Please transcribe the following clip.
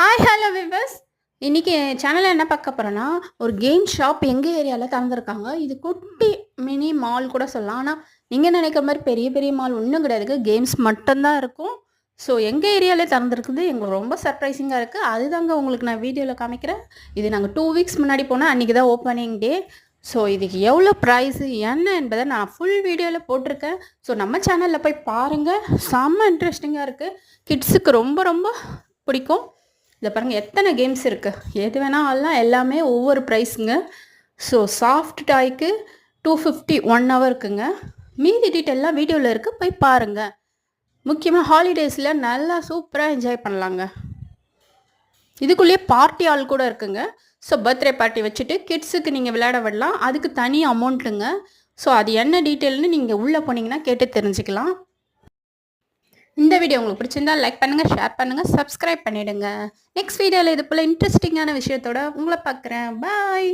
Hi hello விவஸ் இன்றைக்கி சேனலில் என்ன பார்க்க போகிறோன்னா ஒரு கேம் ஷாப் எங்கள் ஏரியாவில் திறந்துருக்காங்க. இது குட்டி மினி மால் கூட சொல்லலாம். ஆனால் நீங்கள் நினைக்கிற மாதிரி பெரிய பெரிய மால் ஒன்றும் கிடையாது. கேம்ஸ் மட்டும்தான் இருக்கும். ஸோ எங்கள் ஏரியாவிலே திறந்துருக்குது. எங்களுக்கு ரொம்ப சர்ப்ரைசிங்காக இருக்குது அதுதாங்க உங்களுக்கு நான் வீடியோவில் காமிக்கிறேன். இது நாங்கள் டூ வீக்ஸ் முன்னாடி போனால் அன்றைக்கி தான் ஓப்பனிங் டே ஸோ இதுக்கு எவ்வளோ ப்ரைஸு என்ன என்பதை நான் ஃபுல் வீடியோவில் போட்டிருக்கேன். ஸோ நம்ம சேனலில் போய் பாருங்கள் செம்ம இன்ட்ரெஸ்டிங்காக இருக்குது கிட்ஸுக்கு ரொம்ப ரொம்ப பிடிக்கும். இதை பாருங்கள் எத்தனை கேம்ஸ் இருக்குது எது வேணால் ஆடலாம் எல்லாமே ஒவ்வொரு ப்ரைஸுங்க ஸோ சாஃப்ட் டாய்க்கு டூ ஃபிஃப்டி ஒன் ஹவருக்குங்க மீதி டீட்டெயிலாம் வீடியோவில் இருக்குது போய் பாருங்கள் முக்கியமாக ஹாலிடேஸில் நல்லா சூப்பராக என்ஜாய் பண்ணலாங்க. இதுக்குள்ளேயே பார்ட்டி ஆள் கூட இருக்குங்க. ஸோ பர்த்டே பார்ட்டி வச்சுட்டு கிட்ஸுக்கு நீங்கள் விளையாட விடலாம். அதுக்கு தனி அமௌண்ட்டுங்க ஸோ அது என்ன டீட்டெயில்னு நீங்கள் உள்ளே போனீங்கன்னா கேட்டு தெரிஞ்சுக்கலாம். இந்த வீடியோ உங்களுக்கு பிடிச்சிருந்தா லைக் பண்ணுங்கள் ஷேர் பண்ணுங்கள் சப்ஸ்கிரைப் பண்ணிவிடுங்க நெக்ஸ்ட் வீடியோவில் இது போல் இன்ட்ரெஸ்டிங்கான விஷயத்தோட உங்களை பார்க்குறேன். பாய்